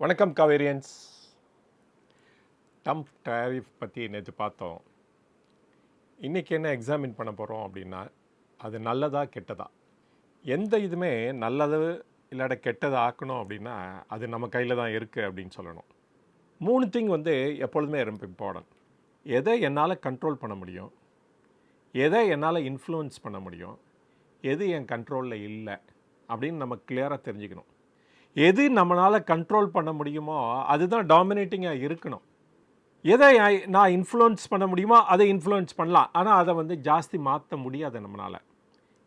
வணக்கம் Kaverians. Dump tariff பற்றி நேற்று பார்த்தோம். இன்றைக்கி என்ன எக்ஸாமின் பண்ண போகிறோம் அப்படின்னா அது நல்லதா கெட்டதா? எந்த இதுவுமே நல்லது இல்லாட கெட்டதை ஆக்கணும் அப்படின்னா அது நம்ம கையில் தான் இருக்குது அப்படின்னு சொல்லணும். மூணு திங் வந்து எப்பொழுதுமே ரொம்ப இம்பார்ட்டன்ட் எதை என்னால் கண்ட்ரோல் பண்ண முடியும்? எதை என்னால் இன்ஃப்ளூயன்ஸ் பண்ண முடியும்? எது என் கண்ட்ரோலில் இல்லை? அப்படின்னு நம்ம கிளியராக தெரிஞ்சுக்கணும். எது நம்மளால் கண்ட்ரோல் பண்ண முடியுமோ அதுதான் டாமினேட்டிங்காக இருக்கணும். எதை நான் இன்ஃப்ளூயன்ஸ் பண்ண முடியுமோ அதை இன்ஃப்ளூயன்ஸ் பண்ணலாம். ஆனால் அதை வந்து ஜாஸ்தி மாற்ற முடியாது நம்மளால்.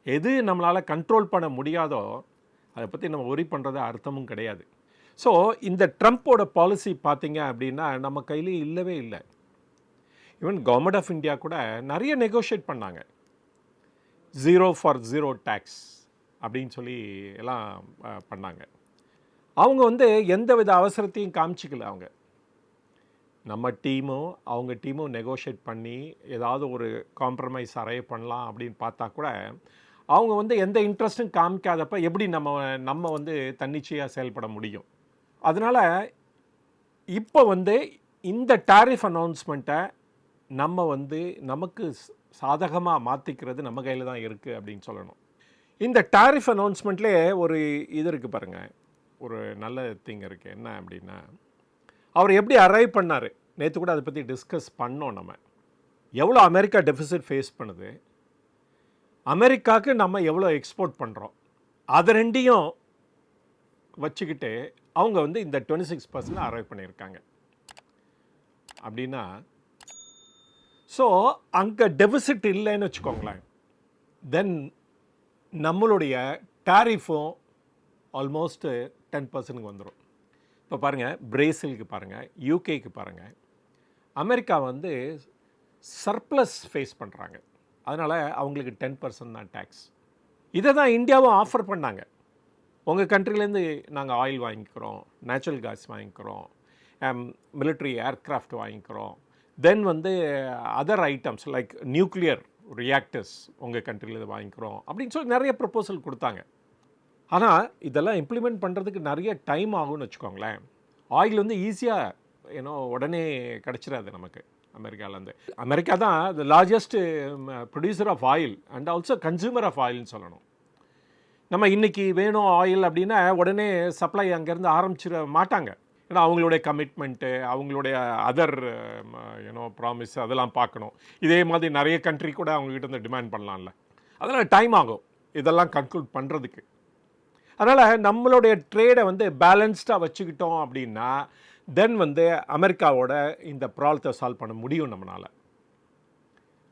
எது நம்மளால் கண்ட்ரோல் பண்ண முடியாதோ அதை பற்றி நம்ம ஒரி பண்ணுறது அர்த்தமும் கிடையாது. ஸோ இந்த ட்ரம்ப்போட பாலிசி பார்த்தீங்க அப்படின்னா நம்ம கையிலே இல்லவே இல்லை. ஈவன் கவர்மெண்ட் ஆஃப் இந்தியா கூட நிறைய நெகோஷியேட் பண்ணாங்க. ஜீரோ ஃபார் ஜீரோ டேக்ஸ் அப்படின்னு சொல்லி எல்லாம் பண்ணாங்க. அவங்க வந்து எந்த வித அவசரத்தையும் காமிச்சிக்கல அவங்க. நம்ம டீமும் அவங்க டீமும் நெகோஷியேட் பண்ணி ஏதாவது ஒரு காம்ப்ரமைஸ் அரைவ் பண்ணலாம் அப்படின்னு பார்த்தா கூட அவங்க வந்து எந்த இன்ட்ரெஸ்ட்டும் காமிக்காதப்ப எப்படி நம்ம நம்ம வந்து தன்னிச்சையாக செயல்பட முடியும். அதனால் இப்போ வந்து இந்த டாரிஃப் அனௌன்ஸ்மெண்ட்டை நம்ம வந்து நமக்கு சாதகமாக மாற்றிக்கிறது நம்ம கையில் தான் இருக்குது அப்படின்னு சொல்லணும். இந்த டாரிஃப் அனௌன்ஸ்மெண்ட்லேயே ஒரு இது இருக்குது பாருங்கள் ஒரு நல்ல திங் இருக்குது என்ன அப்படின்னா அவர் எப்படி அரைவ் பண்ணார்? நேற்று கூட அதை பற்றி டிஸ்கஸ் பண்ணோம் நம்ம. எவ்வளோ அமெரிக்கா டெபிசிட் ஃபேஸ் பண்ணுது? அமெரிக்காவுக்கு நம்ம எவ்வளோ எக்ஸ்போர்ட் பண்ணுறோம் அதை ரெண்டையும் வச்சுக்கிட்டு அவங்க வந்து இந்த டுவெண்ட்டி சிக்ஸ் பர்சன்ட் அரைவ் பண்ணியிருக்காங்க. அப்படின்னா ஸோ அங்கே டெபிசிட் இல்லைன்னு வச்சுக்கோங்களேன். தென் நம்மளுடைய டேரிஃபும் ஆல்மோஸ்ட்டு டென் பர்சன்ட்டுக்கு வந்துடும் இப்போ பாருங்கள் பிரேசிலுக்கு பாருங்கள் யூகேக்கு பாருங்கள் அமெரிக்கா வந்து சர்ப்ளஸ் ஃபேஸ் பண்ணுறாங்க அதனால் அவங்களுக்கு டென் பர்சன்ட் தான் டேக்ஸ் இதை தான் இந்தியாவும் ஆஃபர் பண்ணாங்க. உங்கள் கண்ட்ரிலேருந்து நாங்கள் ஆயில் வாங்கிக்கிறோம் நேச்சுரல் கேஸ் வாங்கிக்கிறோம் um, மிலிட்ரி ஏர்க்ராஃப்ட் வாங்கிக்கிறோம். தென் வந்து other items like nuclear reactors உங்கள் கண்ட்ரிலேருந்து வாங்கிக்கிறோம். அப்படின்னு சொல்லி நிறைய ப்ரப்போசல் கொடுத்தாங்க. ஆனால் இதெல்லாம் இம்ப்ளிமெண்ட் பண்ணுறதுக்கு நிறைய டைம் ஆகும்னு வச்சுக்கோங்களேன். ஆயில் வந்து ஈஸியாக ஏன்னோ உடனே கிடச்சிடாது நமக்கு அமெரிக்காலேருந்து அமெரிக்கா தான் the largest producer of oil and also consumer of ஆயில்னு சொல்லணும். நம்ம இன்றைக்கி வேணும் ஆயில் அப்படின்னா உடனே சப்ளை அங்கேருந்து ஆரம்பிச்சிட மாட்டாங்க. ஏன்னா அவங்களுடைய கமிட்மெண்ட்டு அவங்களுடைய அதர் யூனோ ப்ராமிஸ் அதெல்லாம் பார்க்கணும். இதே மாதிரி நிறைய கண்ட்ரி கூட அவங்ககிட்ட இருந்து டிமாண்ட் பண்ணலாம்ல. அதெல்லாம் டைம் ஆகும் இதெல்லாம் கன்க்ளூட் பண்ணுறதுக்கு அதனால் நம்மளுடைய ட்ரேடை வந்து பேலன்ஸ்டாக வச்சுக்கிட்டோம் அப்படின்னா தென் வந்து அமெரிக்காவோட இந்த ப்ராப்ளத்தை சால்வ் பண்ண முடியும் நம்மளால்.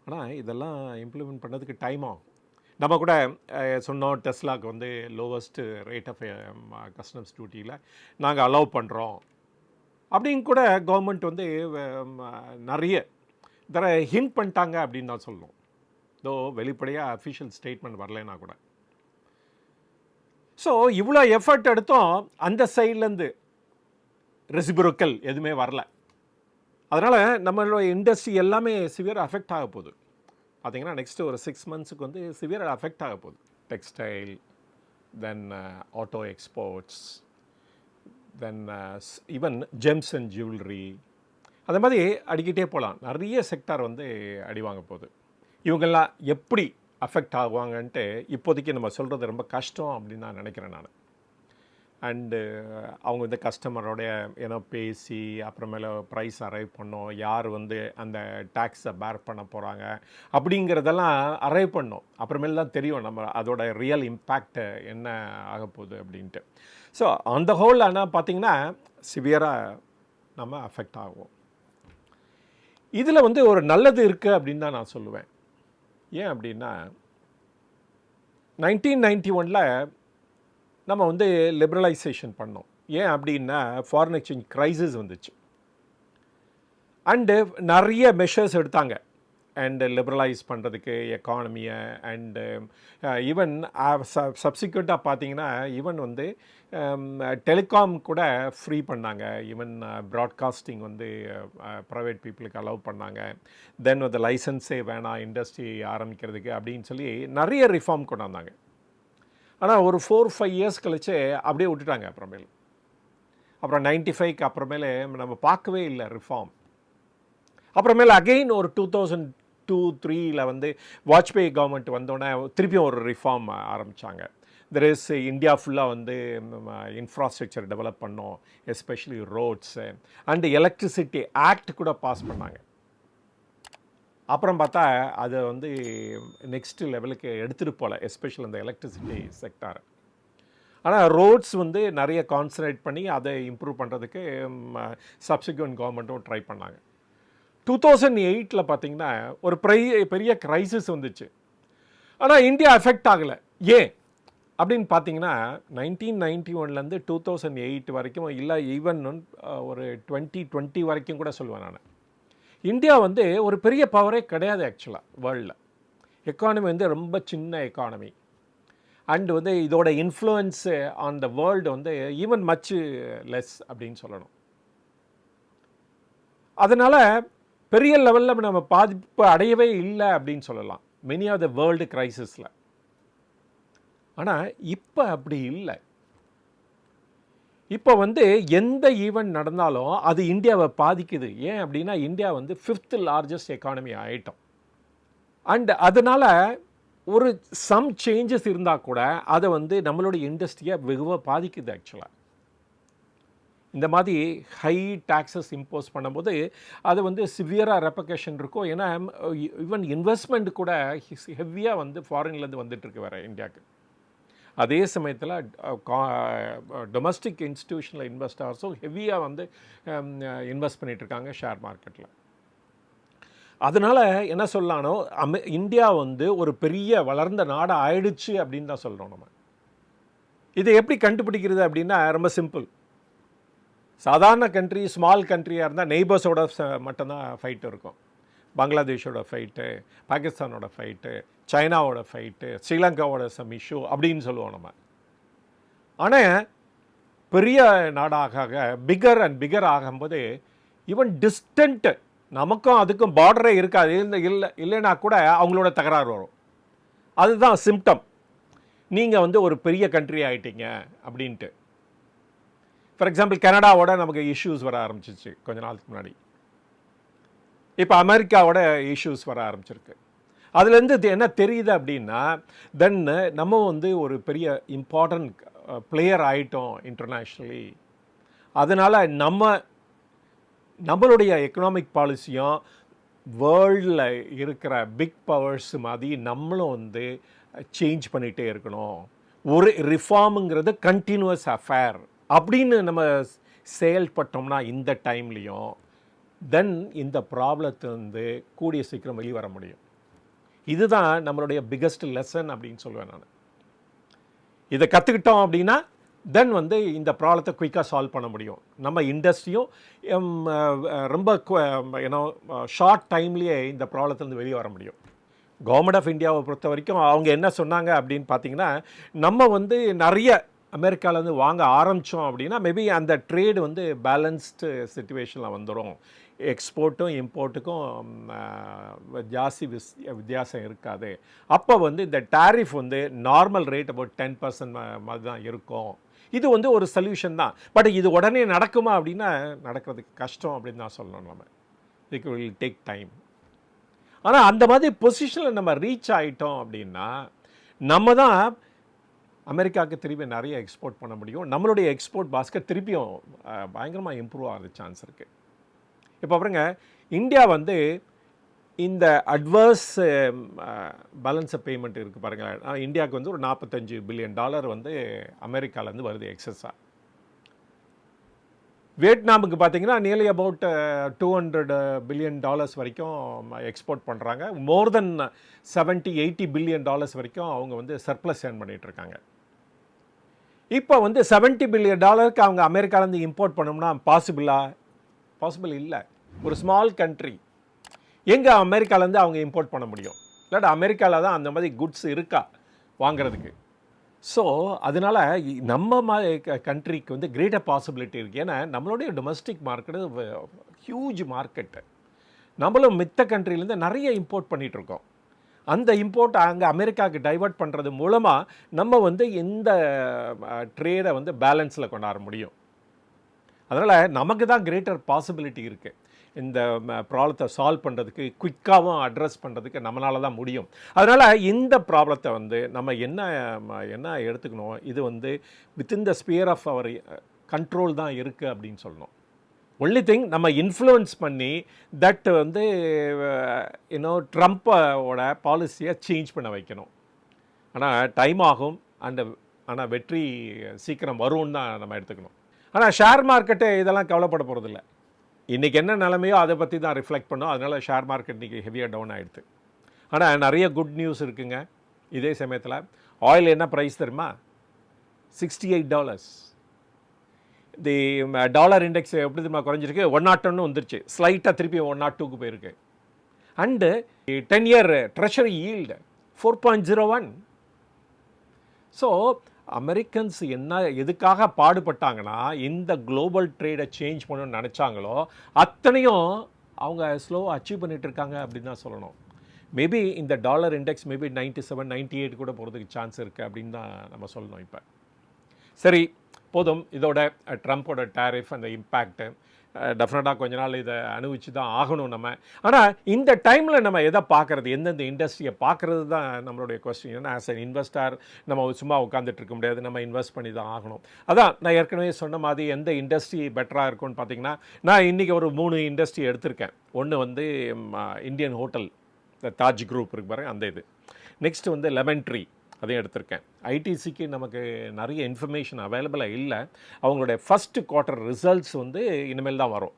ஆனால் இதெல்லாம் இம்ப்ளிமெண்ட் பண்ணதுக்கு டைம் ஆகும். நம்ம கூட சொன்னோம் டெஸ்லாக்கு வந்து லோவஸ்ட்டு ரேட் ஆஃப் கஸ்டம்ஸ் டியூட்டியில் நாங்கள் அலோவ் பண்ணுறோம் அப்படின்னு கூட கவர்மெண்ட் வந்து um, நிறைய தர ஹிண்ட் பண்ணிட்டாங்க அப்படின்னு தான் சொல்லணும் இதோ வெளிப்படையாக அஃபிஷியல் ஸ்டேட்மெண்ட் வரலைன்னா கூட. ஸோ இவ்வளோ எஃபர்ட் எடுத்தோம் அந்த சைட்லேருந்து ரெசிபிரோக்கல் எதுவுமே வரல. அதனால் நம்மளோட இண்டஸ்ட்ரி எல்லாமே சிவியர் அஃபெக்ட் ஆக போகுது. பார்த்தீங்கன்னா நெக்ஸ்ட்டு ஒரு சிக்ஸ் மந்த்ஸுக்கு வந்து சிவியர் அஃபெக்ட் ஆக போகுது. Textile then auto exports then even gems and jewellery அந்த மாதிரி அடிக்கிட்டே போகலாம். நிறைய செக்டார் வந்து அடி வாங்க போகுது. இவங்கெல்லாம் எப்படி அஃபெக்ட் ஆகுவாங்கன்ட்டு இப்போதைக்கு நம்ம சொல்கிறது ரொம்ப கஷ்டம் அப்படின்னு நான் நினைக்கிறேன் நான். அண்டு அவங்க இந்த கஸ்டமரோடைய ஏன்னா பேசி அப்புறமேல ப்ரைஸ் அரைவ் பண்ணோம். யார் வந்து அந்த டேக்ஸை பேர் பண்ண போகிறாங்க அப்படிங்கிறதெல்லாம் அரைவ் பண்ணோம். அப்புறமேல தான் தெரியும் நம்ம அதோட ரியல் இம்பேக்ட் என்ன ஆக போகுது அப்படின்ட்டு. ஸோ அந்த ஹோல் ஆனால் பார்த்திங்கன்னா சிவியராக நம்ம அஃபெக்ட் ஆகும் இதில் வந்து ஒரு நல்லது இருக்குது அப்படின்னு தான் நான் சொல்லுவேன். ஏன் அப்படின்னா நைன்டீன் நைன்டி ஒனில் நம்ம வந்து லிபரலைசேஷன் பண்ணோம். ஏன் அப்படின்னா ஃபாரின் எக்ஸ்சேஞ்ச் க்ரைசிஸ் வந்துச்சு. அண்டு நிறைய மெஷர்ஸ் எடுத்தாங்க. அண்டு லிபரலைஸ் பண்ணுறதுக்கு எக்கானமியை அண்டு ஈவன் சப்சிக்வெண்ட்டாக பார்த்தீங்கன்னா ஈவன் வந்து um, டெலிகாம் கூட ஃப்ரீ பண்ணாங்க. ஈவன் ப்ராட்காஸ்டிங் uh, வந்து ப்ரைவேட் பீப்புளுக்கு அலோவ் பண்ணாங்க. தென் வந்து லைசன்ஸே வேணாம் இண்டஸ்ட்ரி ஆரம்பிக்கிறதுக்கு அப்படின்னு சொல்லி நிறைய ரிஃபார்ம் கொண்டு வந்தாங்க. ஆனால் ஒரு ஃபோர் ஃபைவ் இயர்ஸ் கழிச்சு அப்படியே விட்டுட்டாங்க அப்புறமேல். அப்புறம் நைன்டி ஃபைவ்க்கு அப்புறமேலே நம்ம பார்க்கவே இல்லை ரிஃபார்ம் அப்புறமேல அகெயின் ஒரு டூ தௌசண்ட் டூ த்ரீயில் வந்து வாஜ்பேயி கவர்மெண்ட் வந்தோடனே திருப்பியும் ஒரு ரிஃபார்ம் ஆரம்பித்தாங்க தெர் இஸ் இந்தியா ஃபுல்லாக வந்து இன்ஃப்ராஸ்ட்ரக்சர் டெவலப் பண்ணோம் especially roads and electricity act கூட பாஸ் பண்ணாங்க. அப்புறம் பார்த்தா அதை வந்து நெக்ஸ்ட் லெவலுக்கு எடுத்துகிட்டு போகல எஸ்பெஷல் அந்த எலக்ட்ரிசிட்டி செக்டார் ஆனால் ரோட்ஸ் வந்து நிறைய கான்சன்ட்ரேட் பண்ணி அதை இம்ப்ரூவ் பண்ணுறதுக்கு சப்சிக்வெண்ட் கவர்மெண்ட்டும் ட்ரை பண்ணாங்க. டூ தௌசண்ட் எயிட்டில் பார்த்தீங்கன்னா ஒரு பெரிய பெரிய க்ரைசிஸ் வந்துச்சு. ஆனால் இந்தியா எஃபெக்ட் ஆகலை. ஏன்? அப்படின்னு பார்த்தீங்கன்னா நைன்டீன் நைன்டி ஒன்லேருந்து டூ தௌசண்ட் எயிட் வரைக்கும் இல்லை ஈவன் ஒரு டுவெண்ட்டி டுவெண்ட்டி வரைக்கும் கூட சொல்லுவேன் நான். இந்தியா வந்து ஒரு பெரிய பவரே கிடையாது ஆக்சுவலாக வேர்ல்டில் எக்கானமி வந்து ரொம்ப சின்ன எக்கானமி அண்டு வந்து இதோட இன்ஃப்ளூயன்ஸு ஆன் த வேர்ல்டு வந்து ஈவன் மச் லெஸ் அப்படின்னு சொல்லணும். அதனால் பெரிய லெவலில் நம்ம பாதிப்பு அடையவே இல்லை அப்படின்னு சொல்லலாம். மெனி ஆஃப் த வேர்ல்டு கிரைசிஸில் ஆனால் இப்போ அப்படி இல்லை. இப்போ வந்து எந்த ஈவெண்ட் நடந்தாலும் அது இந்தியாவை பாதிக்குது. ஏன் அப்படின்னா இந்தியா வந்து ஃபிஃப்த் லார்ஜஸ்ட் எக்கானமி ஆகிட்டோம் அண்ட் அதனால் ஒரு சம் சேஞ்சஸ் இருந்தால் கூட அதை வந்து நம்மளுடைய இண்டஸ்ட்ரியை வெகுவாக பாதிக்குது ஆக்சுவலாக இந்த மாதிரி ஹை டாக்ஸஸ் இம்போஸ் பண்ணும்போது அது வந்து சிவியராக ரெப்பகேஷன் இருக்கும். ஏன்னா ஈவன் இன்வெஸ்ட்மெண்ட் கூட ஹெவியாக வந்து ஃபாரின்லேருந்து வந்துட்டுருக்கு வேறு இந்தியாவுக்கு. அதே சமயத்தில் டொமஸ்டிக் இன்ஸ்டியூஷனில் இன்வெஸ்டர்ஸும் ஹெவியாக வந்து இன்வெஸ்ட் பண்ணிகிட்ருக்காங்க ஷேர் மார்க்கெட்டில் அதனால் என்ன சொல்லலானோ அமெ இந்தியா வந்து ஒரு பெரிய வளர்ந்த நாடு ஆயிடுச்சு அப்படின்னு தான் சொல்கிறோம் நம்ம. இதை எப்படி கண்டுபிடிக்கிறது அப்படின்னா ரொம்ப சிம்பிள் சாதாரண கண்ட்ரி ஸ்மால் கண்ட்ரியாக இருந்தால் நெய்பர்ஸோட மட்டும்தான் ஃபைட் இருக்கும். பங்களாதேஷோட ஃபைட்டு பாகிஸ்தானோட ஃபைட்டு சைனாவோட ஃபைட்டு ஸ்ரீலங்காவோட சம் இஷ்யூ அப்படின்னு சொல்லுவோம் நம்ம. ஆனால் பெரிய நாடாக பிகர் அண்ட் பிகர் ஆகும்போது ஈவன் டிஸ்டன்ட்டு நமக்கும் அதுக்கும் பார்டரே இருக்காது. இல்லை இல்லை இல்லைன்னா கூட அவங்களோட தகராறு வரும். அதுதான் சிம்டம் நீங்கள் வந்து ஒரு பெரிய கண்ட்ரி ஆகிட்டீங்க அப்படின்ட்டு. ஃபார் எக்ஸாம்பிள் கனடாவோட நமக்கு இஷ்யூஸ் வர ஆரம்பிச்சிச்சு கொஞ்ச நாளுக்கு முன்னாடி. இப்போ அமெரிக்காவோட இஷ்யூஸ் வர ஆரம்பிச்சிருக்கு. அதுலேருந்து இது என்ன தெரியுது அப்படின்னா தென் நம்ம வந்து ஒரு பெரிய இம்பார்ட்டன்ட் பிளேயர் ஆகிட்டோம் இன்டர்நேஷ்னலி அதனால் நம்ம நம்மளுடைய எக்கனாமிக் பாலிசியும் வேர்ல்டில் இருக்கிற பிக் பவர்ஸ் மாதிரி நம்மளும் வந்து சேஞ்ச் பண்ணிகிட்டே இருக்கணும். ஒரு ரிஃபார்முங்கிறது கண்டினியூஸ் அஃபேர் அப்படின்னு நம்ம செயல்பட்டோம்னா இந்த டைம்லேயும் தென் இந்த ப்ராப்ளத்துலேருந்து கூடிய சீக்கிரம் வெளியே வர முடியும். இதுதான் நம்மளுடைய பிக்கஸ்ட் லெசன் அப்படின்னு சொல்லுவேன் நான். இதை கற்றுக்கிட்டோம் அப்படின்னா தென் வந்து இந்த ப்ராப்ளத்தை குயிக்காக சால்வ் பண்ண முடியும். நம்ம இண்டஸ்ட்ரியும் ரொம்ப ஏன்னோ ஷார்ட் டைம்லேயே இந்த ப்ராப்ளத்துலேருந்து வெளியே வர முடியும். கவர்மெண்ட் ஆஃப் இந்தியாவை பொறுத்த வரைக்கும் அவங்க என்ன சொன்னாங்க அப்படின்னு பார்த்தீங்கன்னா நம்ம வந்து நிறைய அமெரிக்காவிலேருந்து வாங்க ஆரம்பித்தோம் அப்படின்னா மேபி அந்த ட்ரேடு வந்து பேலன்ஸ்டு சுச்சுவேஷனில் வந்துடும் எக்ஸ்போர்ட்டும் இம்போர்ட்டுக்கும் ஜாஸ்தி விஸ் வித்தியாசம் இருக்காது. அப்போ வந்து இந்த டேரிஃப் வந்து normal rate about ten percent மாதிரி தான் இருக்கும். இது வந்து ஒரு சொல்யூஷன் தான். பட் இது உடனே நடக்குமா அப்படின்னா நடக்கிறதுக்கு கஷ்டம் அப்படின்னு தான் சொல்லணும் நம்ம. இதுக்கு வில் டேக் டைம் ஆனால் அந்த மாதிரி பொசிஷனில் நம்ம ரீச் ஆகிட்டோம் அப்படின்னா நம்ம தான் அமெரிக்காவுக்கு திருப்பி நிறைய எக்ஸ்போர்ட் பண்ண முடியும். நம்மளுடைய எக்ஸ்போர்ட் பாஸ்கெட் திருப்பியும் பயங்கரமாக இம்ப்ரூவ் ஆகிற சான்ஸ் இருக்குது இப்போ பாருங்க இந்தியா வந்து இந்த அட்வர்ஸ் பேலன்ஸ் பேமெண்ட் இருக்குது பாருங்கள் இந்தியாவுக்கு வந்து ஒரு நாற்பத்தஞ்சு பில்லியன் டாலர் வந்து அமெரிக்காவிலேருந்து வருது எக்ஸஸாக வியட்நாமுக்கு பார்த்தீங்கன்னா nearly about two hundred billion dollars வரைக்கும் எக்ஸ்போர்ட் பண்ணுறாங்க more than seventy eighty billion dollars வரைக்கும் அவங்க வந்து சர்ப்ளஸ் ஏர்ன் பண்ணிகிட்ருக்காங்க இப்போ வந்து செவன்ட்டி பில்லியன் டாலருக்கு அவங்க அமெரிக்காலேருந்து இம்போர்ட் பண்ணோம்னா பாசிபிளா பாசிபிள் இல்லை. ஒரு ஸ்மால் கண்ட்ரி எங்கே அமெரிக்காலேருந்து அவங்க இம்போர்ட் பண்ண முடியும்? இல்லாட்டா அமெரிக்காவில் தான் அந்த மாதிரி குட்ஸ் இருக்கா வாங்குறதுக்கு. ஸோ அதனால் நம்ம மா கண்ட்ரிக்கு வந்து கிரேட்டர் பாசிபிலிட்டி இருக்குது ஏன்னா நம்மளுடைய டொமஸ்டிக் மார்க்கெட்டு ஹியூஜ் மார்க்கெட்டு நம்மளும் மித்த கண்ட்ரிலேருந்து நிறைய இம்போர்ட் பண்ணிகிட்ருக்கோம் அந்த இம்போர்ட் அங்கே அமெரிக்காவுக்கு டைவெர்ட் பண்ணுறது மூலமாக நம்ம வந்து இந்த ட்ரேடை வந்து பேலன்ஸில் கொண்டாட முடியும். அதனால் நமக்கு தான் கிரேட்டர் பாசிபிலிட்டி இருக்குது இந்த ப்ராப்ளத்தை சால்வ் பண்ணுறதுக்கு குயிக்காகவும் அட்ரஸ் பண்ணுறதுக்கு நம்மளால தான் முடியும். அதனால் இந்த ப்ராப்ளத்தை வந்து நம்ம என்ன என்ன எடுத்துக்கணும்? இது வந்து within the sphere of our control தான் இருக்குது அப்படின்னு சொல்லணும். ஒன்லி திங் நம்ம இன்ஃப்ளூயன்ஸ் பண்ணி தட் வந்து இன்னும் ட்ரம்ப்போட பாலிசியை சேஞ்ச் பண்ண வைக்கணும். ஆனால் டைம் ஆகும். அந்த ஆனால் வெற்றி சீக்கிரம் வரும்னு தான் நம்ம எடுத்துக்கணும். ஆனால் ஷேர் மார்க்கெட்டு இதெல்லாம் கவலைப்பட போகிறதில்ல இன்றைக்கி என்ன நிலைமையோ அதை பற்றி தான் ரிஃப்ளெக்ட் பண்ணோம். அதனால் ஷேர் மார்க்கெட் இன்றைக்கி ஹெவியாக டவுன் ஆகிடுது ஆனால் நிறைய குட் நியூஸ் இருக்குங்க. இதே சமயத்தில் ஆயில் என்ன ப்ரைஸ் தெரியுமா? Sixty eight dollars the dollar index எப்படி திரும்ப குறைஞ்சிருக்கு? ஒன் நாட் ஒன்று வந்துருச்சு. ஸ்லைட்டாக திருப்பி ஒன் நாட் டூக்கு போயிருக்கு. And ten year treasury yield four point zero one so Americans என்ன எதுக்காக பாடுபட்டாங்கன்னா இந்த குளோபல் ட்ரேடை சேஞ்ச் பண்ணணும்னு நினச்சாங்களோ அத்தனையும் அவங்க ஸ்லோவாக அச்சீவ் பண்ணிகிட்டு இருக்காங்க அப்படின்னு தான் சொல்லணும். மேபி இந்த dollar index maybe ninety seven ninety eight கூட போகிறதுக்கு சான்ஸ் இருக்குது அப்படின்னு தான் நம்ம சொல்லணும் இப்போ. சரி போதும். இதோட ட்ரம்ப்போட டேரிஃப் அந்த இம்பேக்ட்டு டெஃபினட்டாக கொஞ்ச நாள் இதை அனுபவிச்சு தான் ஆகணும் நம்ம. ஆனால் இந்த டைமில் நம்ம எதை பார்க்குறது? எந்தெந்த இண்டஸ்ட்ரியை பார்க்குறது தான் நம்மளுடைய கொஸ்டின் ஏன்னா ஆஸ் அன் இன்வெஸ்டார் நம்ம சும்மா உட்காந்துட்டு இருக்க முடியாது. நம்ம இன்வெஸ்ட் பண்ணி தான் ஆகணும். அதான் நான் ஏற்கனவே சொன்ன மாதிரி எந்த இண்டஸ்ட்ரி பெட்டராக இருக்கும்னு பார்த்தீங்கன்னா நான் இன்றைக்கி ஒரு மூணு இண்டஸ்ட்ரி எடுத்திருக்கேன். ஒன்று வந்து இந்தியன் ஹோட்டல் இந்த தாஜ் குரூப் இருக்கு பாருங்கள் அந்த இது. நெக்ஸ்ட் வந்து லெமன் ட்ரீ அதையும் எடுத்திருக்கேன். ஐடிசிக்கு நமக்கு நிறைய இன்ஃபர்மேஷன் அவைலபிளாக இல்லை. அவங்களுடைய ஃபஸ்ட்டு குவார்ட்டர் ரிசல்ட்ஸ் வந்து இனிமேல் தான் வரும்.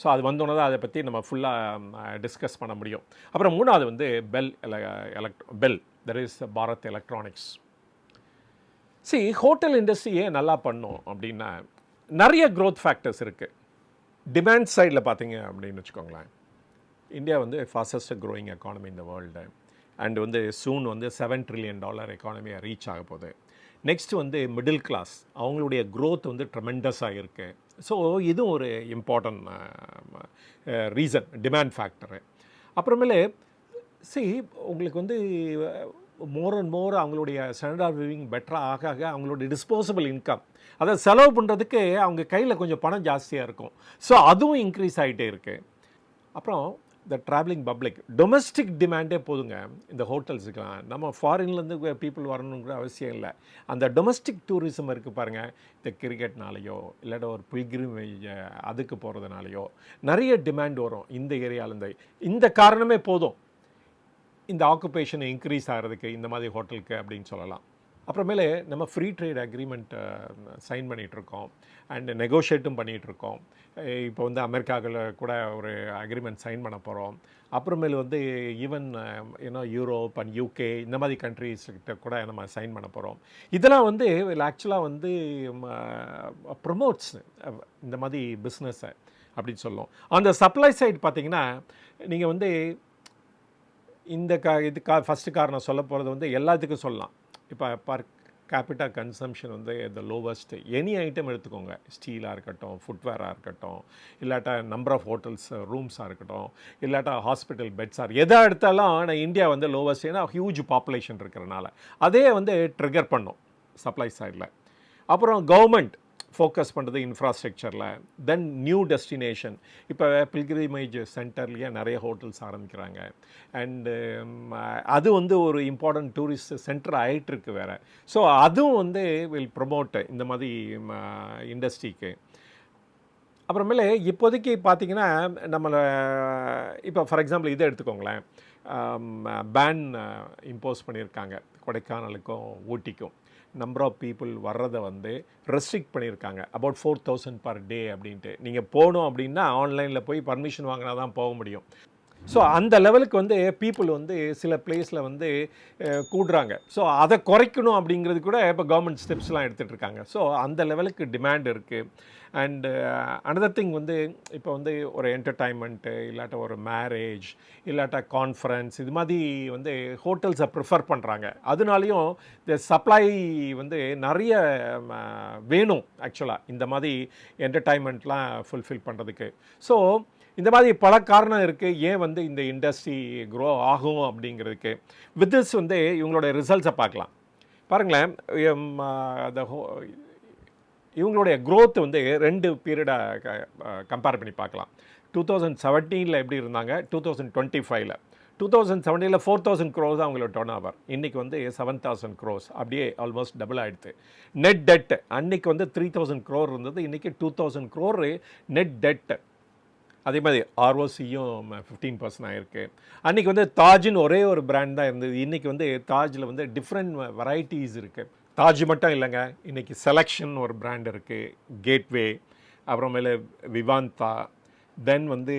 ஸோ அது வந்தோன்னே தான் அதை பற்றி நம்ம ஃபுல்லாக டிஸ்கஸ் பண்ண முடியும். அப்புறம் மூணாவது வந்து BEL elect BEL there is Bharat electronics C hotel இண்டஸ்ட்ரியே நல்லா பண்ணும் அப்படின்னா நிறைய க்ரோத் ஃபேக்டர்ஸ் இருக்குது டிமாண்ட் சைடில் பார்த்தீங்க அப்படின்னு வச்சுக்கோங்களேன். இந்தியா வந்து ஃபாஸ்டஸ்ட் க்ரோயிங் எக்கானமி இந்த வேர்ல்டு அண்ட் வந்து சூன் வந்து செவன் ட்ரில்லியன் டாலர் எக்கானமியாக ரீச் ஆக போகுது. நெக்ஸ்ட் வந்து மிடில் கிளாஸ் அவங்களுடைய க்ரோத் வந்து ட்ரெமெண்டஸாக இருக்குது ஸோ இதுவும் ஒரு இம்பார்ட்டன்ட் ரீசன் டிமாண்ட் ஃபேக்டரு அப்புறமேலே சி உங்களுக்கு வந்து மோர் அண்ட் மோர் அவங்களுடைய ஸ்டாண்டர்ட் ஆஃப் லிவிங் பெட்டராக ஆக ஆக அவங்களுடைய டிஸ்போசபிள் இன்கம் அதை செலவு பண்ணுறதுக்கு அவங்க கையில் கொஞ்சம் பணம் ஜாஸ்தியாக இருக்கும். ஸோ அதுவும் இன்க்ரீஸ் ஆகிட்டே இருக்குது அப்புறம் த ட்ராவலிங் பப்ளிக் டொமஸ்டிக் டிமாண்டே போதுங்க. இந்த ஹோட்டல்ஸுக்கெலாம் நம்ம ஃபாரின்லேருந்து பீப்புள் வரணுங்கிற அவசியம் இல்லை. அந்த டொமஸ்டிக் டூரிசம் இருக்குது பாருங்கள் இந்த கிரிக்கெட்னாலேயோ இல்லாட்ட ஒரு பில்கிரிமேஜ் அதுக்கு போகிறதுனாலையோ நிறைய டிமாண்ட் வரும் இந்த ஏரியாவிலேருந்து. இந்த காரணமே போதும். இந்த ஆக்குபேஷன் இன்க்ரீஸ் ஆகிறதுக்கு இந்த மாதிரி ஹோட்டலுக்கு அப்படின்னு சொல்லலாம். அப்புறமேலே நம்ம ஃப்ரீ ட்ரேட் அக்ரிமெண்ட் சைன் பண்ணிகிட்ருக்கோம் அண்ட் நெகோஷியேட்டும் பண்ணிகிட்ருக்கோம் இப்போ வந்து அமெரிக்காவில் கூட ஒரு அக்ரிமெண்ட் சைன் பண்ண போகிறோம் அப்புறமேல் வந்து ஈவன் ஏன்னா யூரோப் அண்ட் யூகே இந்த மாதிரி கண்ட்ரீஸ்கிட்ட கூட நம்ம சைன் பண்ண போகிறோம் இதெல்லாம் வந்து ஆக்சுவலாக வந்து ப்ரொமோட்ஸ் இந்த மாதிரி பிஸ்னஸை அப்படின்னு சொல்லும். அந்த சப்ளை சைடு பார்த்திங்கன்னா நீங்கள் வந்து இந்த கா இது கா ஃபஸ்ட்டு காரணம் சொல்ல போகிறது வந்து எல்லாத்துக்கும் சொல்லலாம். இப்போ பர் கேபிட்டா கன்சம்ஷன் வந்து த லோவஸ்ட் எனி ஐட்டம் எடுத்துக்கோங்க. ஸ்டீலாக இருக்கட்டும் ஃபுட்வேராக இருக்கட்டும் இல்லாட்டா நம்பர் ஆஃப் ஹோட்டல்ஸ் ரூம்ஸாக இருக்கட்டும் இல்லாட்டா ஹாஸ்பிட்டல் பெட்ஸாக எதை எடுத்தாலும் ஆனால் இந்தியா வந்து லோவஸ்ட் ஏன்னா ஹியூஜ் பாப்புலேஷன் இருக்கிறனால. அதே வந்து ட்ரிகர் பண்ணும் சப்ளை சைடில் அப்புறம் கவர்மெண்ட் ஃபோக்கஸ் பண்ணுறது இன்ஃப்ராஸ்ட்ரக்சரில் தென் நியூ டெஸ்டினேஷன் இப்போ பில்கிரிமேஜ் சென்டர்லேயே நிறைய ஹோட்டல்ஸ் ஆரம்பிக்கிறாங்க. அண்டு um, அது வந்து ஒரு இம்பார்ட்டன்ட் டூரிஸ்ட் சென்டர் ஆகிட்டுருக்கு வேறு. ஸோ அதுவும் வந்து வில் ப்ரொமோட் இந்த மாதிரி um, இண்டஸ்ட்ரிக்கு அப்புறமேலே இப்போதைக்கு பார்த்தீங்கன்னா நம்மளை இப்போ ஃபார் எக்ஸாம்பிள் இதை எடுத்துக்கோங்களேன். Um, பேன் இம்போஸ் uh, பண்ணியிருக்காங்க. கொடைக்கானலுக்கும் ஊட்டிக்கும். நம்பர் ஆஃப் பீப்புள் வர்றதை வந்து ரெஸ்ட்ரிக்ட் பண்ணியிருக்காங்க. About four thousand per day அப்படின்ட்டு. நீங்கள் போகணும் அப்படின்னா ஆன்லைனில் போய் பர்மிஷன் வாங்கினா தான் போக முடியும். ஸோ அந்த லெவலுக்கு வந்து பீப்புள் வந்து சில பிளேஸில் வந்து கூடுறாங்க. ஸோ அதை குறைக்கணும் அப்படிங்கிறது கூட இப்போ கவர்மெண்ட் ஸ்டெப்ஸ்லாம் எடுத்துகிட்டு இருக்காங்க. ஸோ அந்த லெவலுக்கு டிமாண்ட் இருக்குது அண்டு அனதர் திங் வந்து இப்போ வந்து ஒரு என்டர்டைன்மெண்ட்டு இல்லாட்ட ஒரு மேரேஜ் இல்லாட்டா கான்ஃபரன்ஸ் இது மாதிரி வந்து ஹோட்டல்ஸை ப்ரிஃபர் பண்ணுறாங்க அதனாலையும் இந்த சப்ளை வந்து நிறைய வேணும் ஆக்சுவலாக இந்த மாதிரி என்டர்டைன்மெண்ட்லாம் ஃபுல்ஃபில் பண்ணுறதுக்கு ஸோ இந்த மாதிரி பல காரணம் இருக்குது ஏன் வந்து இந்த இண்டஸ்ட்ரி க்ரோ ஆகும் அப்படிங்கிறதுக்கு? வித் திஸ் வந்து இவங்களோட ரிசல்ட்ஸை பார்க்கலாம். பாருங்களேன் அந்த இவங்களுடைய க்ரோத் வந்து ரெண்டு பீரியடாக கம்பேர் பண்ணி பார்க்கலாம். டூ தௌசண்ட் செவன்டீனில் எப்படி இருந்தாங்க? டூ தௌசண்ட் டுவெண்ட்டி ஃபைவ்ல டூ தௌசண்ட் செவன்டீனில் ஃபோர் தௌசண்ட் க்ரோஸ் தான் அவங்களோட டர்ன் ஆவர் இன்றைக்கி வந்து செவன் தௌசண்ட் க்ரோஸ் அப்படியே ஆல்மோஸ்ட் டபுள் ஆகிடுது நெட் டெட் அன்றைக்கி வந்து த்ரீ தௌசண்ட் க்ரோர் இருந்தது. இன்றைக்கி two thousand crore net debt அதே மாதிரி ஆர்ஓசியும் ஃபிஃப்டீன் பர்சன்ட் ஆகிருக்கு அன்றைக்கி வந்து தாஜ்னு ஒரே ஒரு பிராண்ட் தான் இருந்தது. இன்றைக்கி வந்து தாஜில் வந்து டிஃப்ரெண்ட் வெரைட்டிஸ் இருக்குது தாஜ் மட்டும் இல்லைங்க. இன்றைக்கி செலெக்ஷன் ஒரு பிராண்ட் இருக்குது கேட்வே அப்புறமேல விவாந்தா தென் வந்து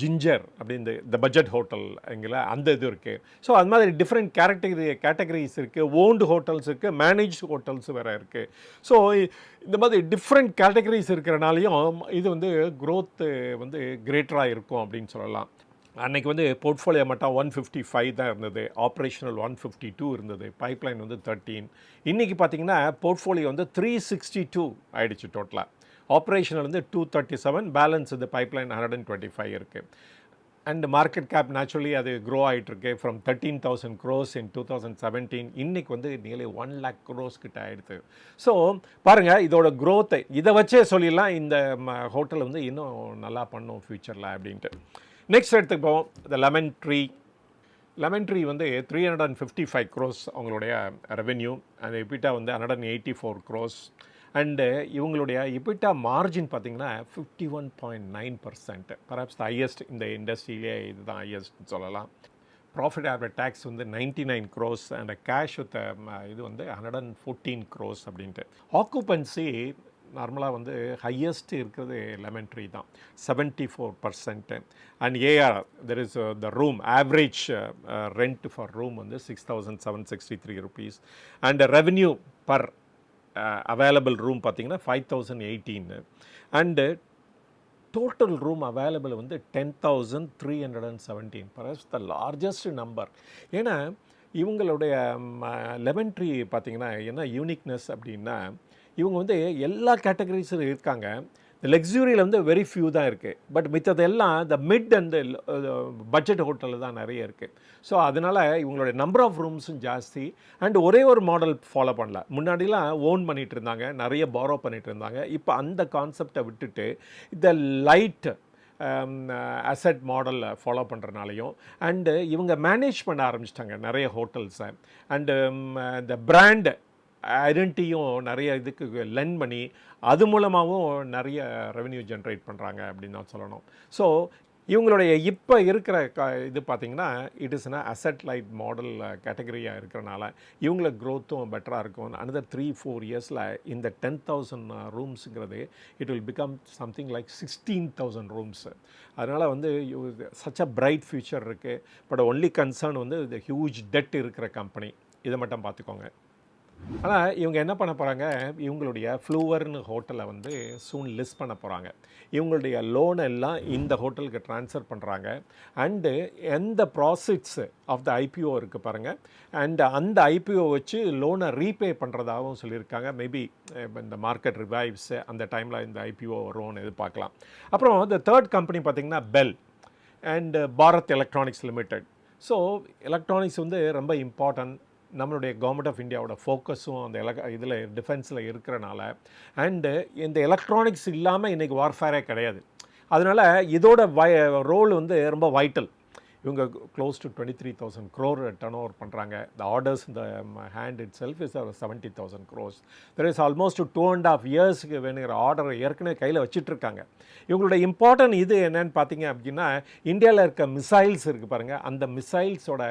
ஜிஞ்சர் அப்படின்னு இந்த த பட்ஜெட் ஹோட்டல் எங்கில் அந்த இது இருக்குது ஸோ அது மாதிரி டிஃப்ரெண்ட் கேரக்டரி கேட்டகரிஸ் இருக்குது ஓன்டு ஹோட்டல்ஸ் இருக்குது மேனேஜ் ஹோட்டல்ஸ் வேறு இருக்குது ஸோ இந்த மாதிரி டிஃப்ரெண்ட் கேட்டகரிஸ் இருக்கிறனாலையும் இது வந்து க்ரோத்து வந்து கிரேட்டராக இருக்கும் அப்படின்னு சொல்லலாம். அன்றைக்கி வந்து போர்ட்ஃபோலியோ மட்டும் ஒன் ஃபிஃப்டி ஃபைவ் தான் இருந்தது. ஆப்ரேஷனல் ஒன் ஃபிஃப்டி டூ இருந்தது. பைப்லைன் வந்து தேர்ட்டீன் இன்றைக்கி பார்த்திங்கன்னா போர்ட்ஃபோலியோ வந்து த்ரீ சிக்ஸ்டி டூ ஆகிடுச்சு டோட்டலாக ஆப்ரேஷனில் வந்து டூ தேர்ட்டி செவன் பேலன்ஸ் இந்த pipeline hundred and twenty five இருக்குது அண்ட் மார்க்கெட் கேப் நேச்சுரலி அது க்ரோ ஆகிட்டுருக்கு from thirteen thousand crores in two thousand seventeen இன்னைக்கு வந்து நியர்லி ஒன் லேக் க்ரோஸ் கிட்ட ஆகிடுது ஸோ பாருங்கள் இதோட க்ரோத்தை இதை வச்சே சொல்லிடலாம். இந்த ஹோட்டல் வந்து இன்னும் நல்லா பண்ணும் ஃப்யூச்சரில் அப்படின்ட்டு. நெக்ஸ்ட் எடுத்துக்கு போவோம். இந்த லெமன் ட்ரீ லெமன் ட்ரீ வந்து three hundred and fifty five crores அவங்களுடைய ரெவென்யூ அந்த எபிட்டா வந்து hundred and eighty four crores and இவங்களுடைய எபிட்டா மார்ஜின் பார்த்தீங்கன்னா fifty one point nine percent perhaps the highest இந்த இண்டஸ்ட்ரியிலே இதுதான் ஹையஸ்ட்னு சொல்லலாம். ப்ராஃபிட் ஆஃப்டர் டேக்ஸ் வந்து ninety nine crores and cash with இது வந்து ஹண்ட்ரட் அண்ட் ஃபோர்டீன் க்ரோஸ் அப்படின்ட்டு. ஆக்குபன்சி நார்மலாக வந்து ஹையஸ்ட் இருக்கிறது லெமன் ட்ரீ தான் seventy four percent and AR there is the room average rent for room வந்து six thousand seven sixty three rupees and revenue per available room பார்த்தீங்கன்னா five thousand eighteen and total room available வந்து ten thousand three hundred and seventeen first the largest number ஏன்னா இவங்களுடைய lemon tree பார்த்தீங்கன்னா என்ன uniqueness அப்படின்னா இவங்க வந்து எல்லா கேட்டகரிஸும் இருக்காங்க. லக்ஸுரியில் வந்து வெரி ஃபியூ தான் இருக்குது பட் மித்ததெல்லாம் இந்த மிட் அண்ட் பட்ஜெட் ஹோட்டலில் தான் நிறைய இருக்குது ஸோ அதனால் இவங்களுடைய நம்பர் ஆஃப் ரூம்ஸும் ஜாஸ்தி. அண்ட் ஒரே ஒரு மாடல் ஃபாலோ பண்ணல. முன்னாடிலாம் ஓன் பண்ணிகிட்டு இருந்தாங்க. நிறைய பாரோ பண்ணிகிட்டு இருந்தாங்க. இப்போ அந்த கான்செப்டை விட்டுட்டு இந்த லைட் அசட் மாடலில் ஃபாலோ பண்ணுறனாலையும் அண்டு இவங்க மேனேஜ் பண்ண ஆரம்பிச்சிட்டாங்க நிறைய ஹோட்டல்ஸை அண்டு இந்த பிராண்டு ஐடென்டிட்டியும் நிறைய இதுக்கு லென் பண்ணி அது மூலமாகவும் நிறைய ரெவென்யூ ஜென்ரேட் பண்ணுறாங்க அப்படின்னு தான் சொல்லணும். ஸோ இவங்களுடைய இப்போ இருக்கிற க இது பார்த்திங்கன்னா it is asset light model கேட்டகரியாக இருக்கிறனால இவங்கள க்ரோத்தும் பெட்டராக இருக்கும். அனதர் த்ரீ ஃபோர் இயர்ஸில் இந்த ten thousand ரூம்ஸுங்கிறது it will become something like sixteen thousand rooms அதனால் வந்து சச் அ பிரைட் ஃப்யூச்சர் இருக்குது பட் ஒன்லி கன்சர்ன் வந்து இந்த ஹியூஜ் டெட் இருக்கிற கம்பெனி இதை மட்டும் பார்த்துக்கோங்க ஆனால் இவங்க என்ன பண்ண போகிறாங்க இவங்களுடைய ஃப்ளூவர்னு ஹோட்டலை வந்து சூன் லிஸ்ட் பண்ண போகிறாங்க இவங்களுடைய லோன் எல்லாம் இந்த ஹோட்டலுக்கு ட்ரான்ஸ்ஃபர் பண்ணுறாங்க அண்டு எந்த ப்ராசிட்ஸ் ஆஃப் த ஐபிஓ இருக்குது பாருங்கள் அண்டு அந்த ஐபிஓ வச்சு லோனை ரீபே பண்ணுறதாகவும் சொல்லியிருக்காங்க. மேபி eh, இந்த மார்க்கெட் ரிவைவ்ஸ் அந்த டைமில் இந்த ஐபிஓ வரும்னு எதிர்பார்க்கலாம். அப்புறம் இந்த தேர்ட் கம்பெனி பார்த்திங்கன்னா BEL and Bharat electronics limited so electronics வந்து ரொம்ப இம்பார்ட்டன்ட் நம்மளுடைய கவர்மெண்ட் ஆஃப் இந்தியாவோட ஃபோக்கஸும் அந்த எலக் இதில் டிஃபென்ஸில் இருக்கிறனால. அண்டு இந்த எலக்ட்ரானிக்ஸ் இல்லாமல் இன்றைக்கி வார்ஃபேரே கிடையாது. அதனால் இதோட வை ரோல் வந்து ரொம்ப வைட்டல் இவங்க close to twenty three thousand crore turn over பண்ணுறாங்க த ஆர்டர்ஸ் இந்த hand itself is seventy thousand crores there is almost two and half இயர்ஸ்க்கு வேணுங்கிற ஆர்டர் ஏற்கனவே கையில் வச்சுட்ருக்காங்க. இவங்களோட இம்பார்ட்டன்ட் இது என்னன்னு பார்த்தீங்க அப்படின்னா இந்தியாவில் இருக்க மிசைல்ஸ் இருக்குது பாருங்கள் அந்த மிசைல்ஸோட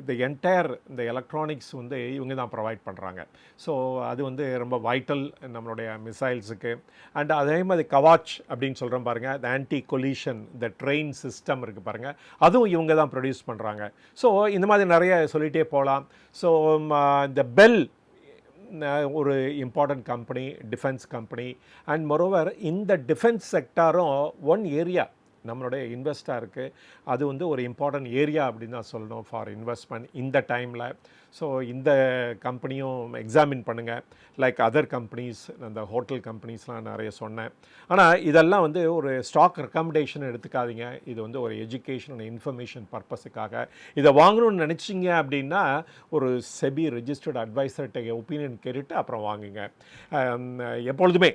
இந்த என்டையர் இந்த எலக்ட்ரானிக்ஸ் வந்து இவங்க தான் ப்ரொவைட் பண்ணுறாங்க ஸோ அது வந்து ரொம்ப வைட்டல் நம்மளுடைய மிசைல்ஸுக்கு அண்ட் அதே மாதிரி கவாச் அப்படின்னு சொல்கிறோம் பாருங்கள் இந்த ஆன்டி கொலிஷன் இந்த ட்ரெயின் சிஸ்டம் இருக்குது பாருங்கள் அதுவும் இவங்க தான் ப்ரொடியூஸ் பண்ணுறாங்க ஸோ இந்த மாதிரி நிறைய சொல்லிகிட்டே போகலாம் ஸோ இந்த பெல் ஒரு important company defence company and moreover இந்த டிஃபென்ஸ் செக்டாரும் ஒன் ஏரியா நம்மளுடைய இன்வெஸ்டாருக்கு அது வந்து ஒரு இம்பார்ட்டன்ட் ஏரியா அப்படின்னு தான் சொல்லணும் ஃபார் இன்வெஸ்ட்மெண்ட் இந்த டைமில் ஸோ இந்த கம்பெனியும் எக்ஸாமின் பண்ணுங்கள் லைக் அதர் கம்பெனிஸ் அந்த ஹோட்டல் கம்பெனிஸ்லாம் நிறைய சொன்னேன். ஆனால் இதெல்லாம் வந்து ஒரு ஸ்டாக் ரெக்கமெண்டேஷன் எடுத்துக்காதீங்க. இது வந்து ஒரு எஜுகேஷன் இன்ஃபர்மேஷன் பர்பஸுக்காக இதை வாங்கணும்னு நினச்சிங்க அப்படின்னா ஒரு செபி ரெஜிஸ்டர்ட் அட்வைசர்கிட்ட ஒப்பீனியன் கேட்டுட்டு அப்புறம் வாங்குங்க. எப்பொழுதுமே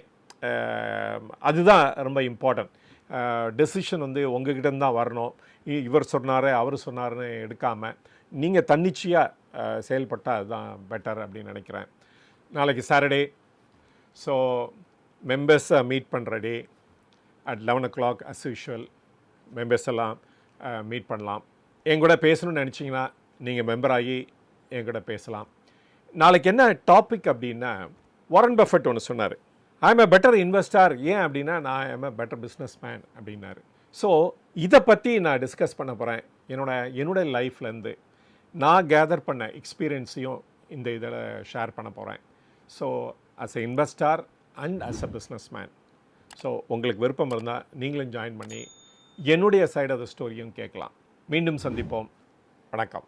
அதுதான் ரொம்ப இம்பார்ட்டன்ட் டெசிஷன் வந்து உங்ககிட்டருந்து தான் வரணும். இ- இவர் சொன்னார் அவர் சொன்னார்னு எடுக்காமல் நீங்கள் தன்னிச்சையாக செயல்பட்டால் அதுதான் பெட்டர் அப்படின்னு நினைக்கிறேன். நாளைக்கு சாட்டர்டே ஸோ மெம்பர்ஸை மீட் பண்ணுற day at eleven o'clock as usual members எல்லாம் மீட் பண்ணலாம். என் கூட பேசணும்னு நினச்சிங்கன்னா நீங்கள் மெம்பர் ஆகி என் கூட பேசலாம். நாளைக்கு என்ன டாபிக் அப்படின்னா வாரன் பஃபட் ஒன்று சொன்னார். ஐ எம் பெட்டர் இன்வெஸ்டார் ஏன் அப்படின்னா நான் am a better businessman அப்படின்னாரு. ஸோ இதை பற்றி நான் டிஸ்கஸ் பண்ண போகிறேன் என்னோட என்னுடைய லைஃப்லேருந்து நான் கேதர் பண்ண எக்ஸ்பீரியன்ஸையும் இந்த இதில் ஷேர் பண்ண போகிறேன் so as a investor and as a businessman so உங்களுக்கு விருப்பம் இருந்தால் நீங்களும் ஜாயின் பண்ணி என்னுடைய சைடு ஆஃப் த ஸ்டோரியும் கேட்கலாம். மீண்டும் சந்திப்போம். வணக்கம்.